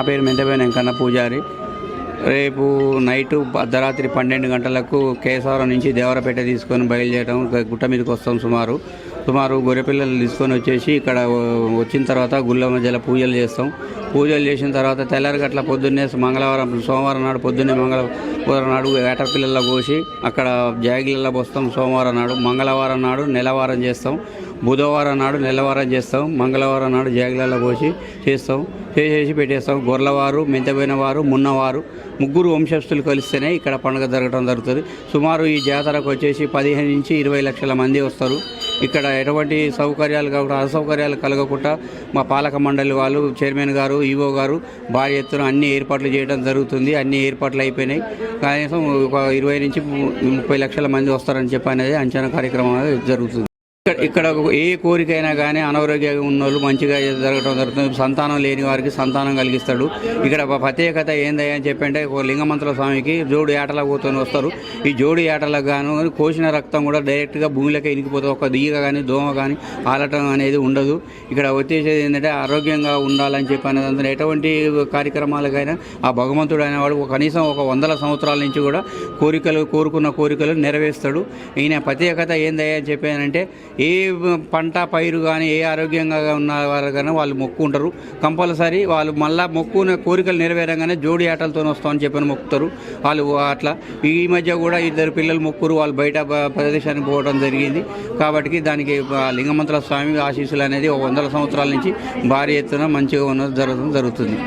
నా పేరు మెంతపైన వెంకన్న పూజారి. రేపు నైట్ అర్ధరాత్రి పన్నెండు గంటలకు కేశవరం నుంచి దేవరపేట తీసుకొని బయలుదేరడం గుట్ట మీదకి వస్తాం సుమారు. సుమారు గొర్రెపిల్లలు తీసుకొని వచ్చేసి ఇక్కడ వచ్చిన తర్వాత గుళ్ళ మధ్యలో పూజలు చేస్తాం. పూజలు చేసిన తర్వాత తెల్లారిగట్ల పొద్దున్నే మంగళవారం సోమవారం నాడు పొద్దున్నే మంగళవారం నాడు ఏట పిల్లల కోసి అక్కడ జాగిళ్ళలో పోస్తాం. సోమవారం నాడు మంగళవారం నాడు నెలవారం చేస్తాం. బుధవారం నాడు నెలవారం చేస్తాం మంగళవారం నాడు జాగిలలో పోసి చేస్తాం చేసేసి పెట్టేస్తాం. గొర్రెలవారు మెంతపోయిన వారు మున్నవారు ముగ్గురు వంశస్థులు కలిస్తేనే ఇక్కడ పండుగ జరగడం జరుగుతుంది. సుమారు ఈ జాతరకు వచ్చేసి పదిహేను నుంచి ఇరవై లక్షల మంది వస్తారు. ఇక్కడ ఎటువంటి సౌకర్యాలు కాకుండా అసౌకర్యాలు కలగకుండా మా పాలక మండలి వాళ్ళు చైర్మన్ గారు ఈవో గారు భారీ ఎత్తున అన్ని ఏర్పాట్లు చేయడం జరుగుతుంది. అన్ని ఏర్పాట్లు అయిపోయినాయి. కనీసం ఒక ఇరవై నుంచి ముప్పై లక్షల మంది వస్తారని చెప్పి అనేది అంచనా కార్యక్రమం జరుగుతుంది. ఇక్కడ ఏ కోరికైనా కానీ అనారోగ్యంగా ఉన్న వాళ్ళు మంచిగా జరగడం జరుగుతుంది. సంతానం లేని వారికి సంతానం కలిగిస్తాడు. ఇక్కడ ప్రత్యేకత ఏందని అని చెప్పంటే ఒక లింగమంత్ర స్వామికి జోడు ఏటల పోతూనే వస్తారు. ఈ జోడు ఏటలకు గాను కోసిన రక్తం కూడా డైరెక్ట్గా భూమిలోకి ఇనికిపోతుంది. ఒక దిగ కానీ దోమ కానీ ఆలటం అనేది ఉండదు. ఇక్కడ వచ్చేసేది ఏంటంటే ఆరోగ్యంగా ఉండాలని చెప్పి అనేది ఎటువంటి కార్యక్రమాలకైనా ఆ భగవంతుడు అనేవాడు కనీసం ఒక వందల సంవత్సరాల నుంచి కూడా కోరికలు కోరుకున్న కోరికలు నెరవేరుస్తాడు. ఈయన ప్రత్యేకత ఏందయ్యా అని చెప్పానంటే ఏ ఏ పంట పైరు కానీ ఏ ఆరోగ్యంగా ఉన్న వారు కానీ వాళ్ళు మొక్కుంటారు. కంపల్సరీ వాళ్ళు మళ్ళీ మొక్కున కోరికలు నెరవేరంగానే జోడి ఆటలతో వస్తామని చెప్పని మొక్కుతారు. వాళ్ళు అట్లా. ఈ మధ్య కూడా ఇద్దరు పిల్లలు మొక్కురు. వాళ్ళు బయట ప్రదేశానికి పోవడం జరిగింది. కాబట్టి దానికి లింగమంతుల స్వామి ఆశీస్సులు అనేది ఒక వందల సంవత్సరాల నుంచి భారీ ఎత్తున మంచిగా ఉన్న జరగడం జరుగుతుంది.